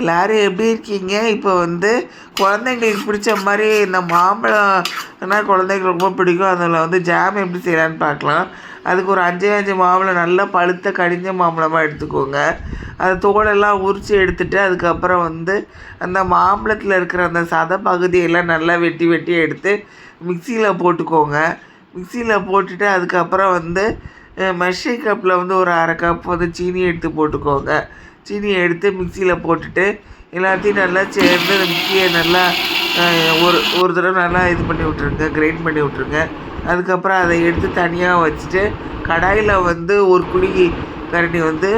எல்லோரும் எப்படி இருக்கீங்க? இப்போ வந்து குழந்தைங்களுக்கு பிடிச்ச மாதிரி இந்த மாம்பழம்னா குழந்தைங்களுக்கு ரொம்ப பிடிக்கும். அதில் வந்து ஜாம் எப்படி செய்யலான்னு பார்க்கலாம். அதுக்கு ஒரு அஞ்சே அஞ்சு மாம்பழம் நல்லா பழுத்த கடிஞ்ச மாம்பழமாக எடுத்துக்கோங்க. அது தோலெல்லாம் உரித்து எடுத்துகிட்டு அதுக்கப்புறம் வந்து அந்த மாம்பழத்தில் இருக்கிற அந்த சத பகுதியெல்லாம் நல்லா வெட்டி வெட்டி எடுத்து மிக்சியில் போட்டுக்கோங்க. மிக்சியில் போட்டுட்டு அதுக்கப்புறம் வந்து மெஷி கப்பில் வந்து ஒரு அரை கப் வந்து சீனி எடுத்து போட்டுக்கோங்க. சீனியை எடுத்து மிக்சியில் போட்டுட்டு எல்லாத்தையும் நல்லா சேர்ந்து அந்த மிக்சியை நல்லா ஒரு ஒரு தடவை நல்லா இது பண்ணி விட்ருங்க கிரைண்ட் பண்ணி விட்ருங்க அதுக்கப்புறம் அதை எடுத்து தனியாக வச்சுட்டு கடாயில் வந்து ஒரு குழி கரண்டி வந்து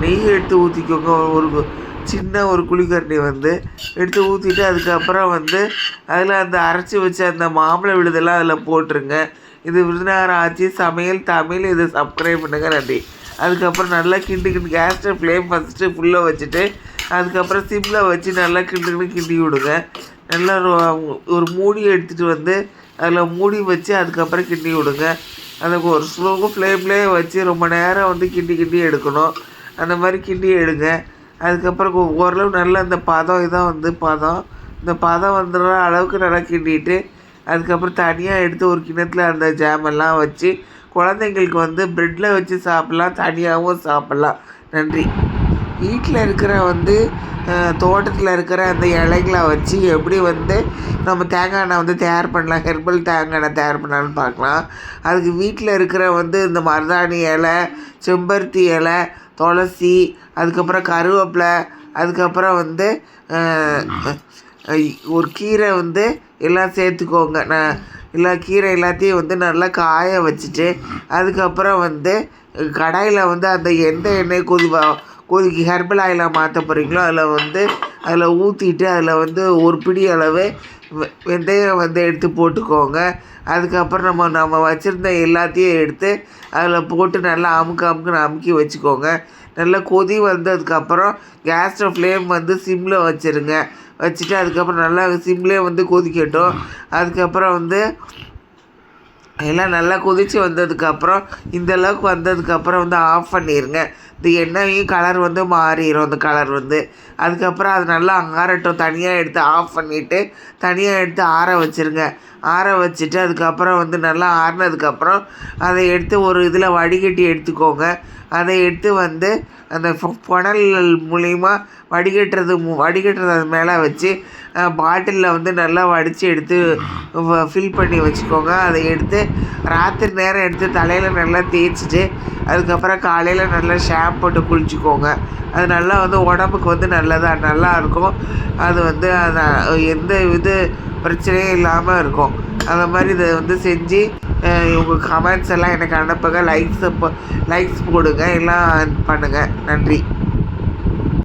நெய் எடுத்து ஊற்றிக்கோங்க ஒரு கு- சின்ன ஒரு குழிக்கரண்டி வந்து எடுத்து ஊற்றிட்டு அதுக்கப்புறம் வந்து அதில் அந்த அரைச்சி வச்ச அந்த மாம்பழ விழுதெல்லாம் அதில் போட்டுருங்க. இது விருதுநகர் ஆட்சி சமையல் தமிழ் இதை சப்ஸ்கிரைப் பண்ணுங்கள் நன்றி. அதுக்கப்புறம் நல்லா கிண்டு கிண்டு கேஸ்டர் ஃப்ளேம் ஃபஸ்ட்டு ஃபுல்லாக வச்சுட்டு அதுக்கப்புறம் சிம்மில் வச்சு நல்லா கிண்டு கிண்டு கிண்டி விடுங்க. நல்லா ஒரு- ஒரு மூடி எடுத்துகிட்டு வந்து அதில் மூடி வச்சு அதுக்கப்புறம் கிண்டி விடுங்க. அதுக்கு ஒரு ஸ்லோ ஃப்ளேம்லேயே வச்சு ரொம்ப நேரம் வந்து கிண்டி கிண்டி எடுக்கணும். அந்த மாதிரி கிண்டி எடுங்க. அதுக்கப்புறம் ஓரளவு நல்ல அந்த பதம் இதான் வந்து பதம். இந்த பதம் வந்துடுற அளவுக்கு நல்லா கிண்டிட்டு அதுக்கப்புறம் தனியாக எடுத்து ஒரு கிணத்துல அந்த ஜாமெல்லாம் வச்சு குழந்தைங்களுக்கு வந்து ப்ரெட்டில் வச்சு சாப்பிட்லாம் தனியாகவும் சாப்பிட்லாம். நன்றி. வீட்டில் இருக்கிற வந்து தோட்டத்தில் இருக்கிற அந்த இலைகளை வச்சு எப்படி வந்து நம்ம தேங்காய் எண்ணெய் வந்து தயார் பண்ணலாம் ஹெர்பல் தேங்காய் எண்ணெய் தயார் பண்ணலான்னு பார்க்கலாம். அதுக்கு வீட்டில் இருக்கிற வந்து இந்த மருதாணி இலை செம்பருத்தி இலை துளசி அதுக்கப்புறம் கருவேப்பிலை அதுக்கப்புறம் வந்து ஒரு கீரை வந்து எல்லாம் சேர்த்துக்கோங்க. நான் இல்லை கீரை எல்லாத்தையும் வந்து நல்லா காய வச்சுட்டு அதுக்கப்புறம் வந்து கடாயில் வந்து அந்த எந்த எண்ணெய் கொதி கொதிக்கு ஹெர்பல் ஆயிலாக மாற்ற போகிறீங்களோ அதில் வந்து அதில் ஊற்றிட்டு அதில் வந்து ஒரு பிடி அளவு வெ- வெந்தயம் வந்து எடுத்து போட்டுக்கோங்க. அதுக்கப்புறம் நம்ம நம்ம வச்சுருந்த எல்லாத்தையும் எடுத்து அதில் போட்டு நல்லா அமுக்கு அமுக்குன்னு அமுக்கி வச்சுக்கோங்க. நல்லா கொதி வந்ததுக்கப்புறம் கேஸில் ஃப்ளேம் வந்து சிம்மில் வச்சுருங்க. வச்சுட்டு அதுக்கப்புறம் நல்லா சிம்லேயே வந்து கொதிக்கட்டும். அதுக்கப்புறம் வந்து எல்லாம் நல்லா கொதித்து வந்ததுக்கப்புறம் இந்த அளவுக்கு வந்ததுக்கப்புறம் வந்து ஆஃப் பண்ணிடுங்க இந்த எண்ணெயும் கலர் வந்து மாறிடும் அந்த கலர் வந்து. அதுக்கப்புறம் அது நல்லா ஆறட்டும் தனியாக எடுத்து ஆஃப் பண்ணிவிட்டு தனியாக எடுத்து ஆற வச்சுருங்க. ஆற வச்சுட்டு அதுக்கப்புறம் வந்து நல்லா ஆறினதுக்கப்புறம் அதை எடுத்து ஒரு இதில் வடிகட்டி எடுத்துக்கோங்க. அதை எடுத்து வந்து அந்த புனல் மூலிமா வடிகட்டுறது மு- வடிகட்டுறது அது மேலே வச்சு பாட்டிலில் வந்து நல்லா வடித்து எடுத்து ஃபில் பண்ணி வச்சுக்கோங்க. அதை எடுத்து ராத்திரி நேரம் எடுத்து தலையில் நல்லா தேய்ச்சிட்டு அதுக்கப்புறம் காலையில் நல்லா ஷாம்பு போட்டு குளிச்சுக்கோங்க. அது நல்லா வந்து உடம்புக்கு வந்து நல்லதாக நல்லா இருக்கும். அது வந்து அது எந்த இது பிரச்சனையும் இல்லாமல் இருக்கும். அந்த மாதிரி இதை வந்து செஞ்சு உங்கள் கமெண்ட்ஸ் எல்லாம் எனக்கு அனுப்புங்க. லைக்ஸ் லைக்ஸ் போடுங்க. எல்லாம் பண்ணுங்கள் நன்றி.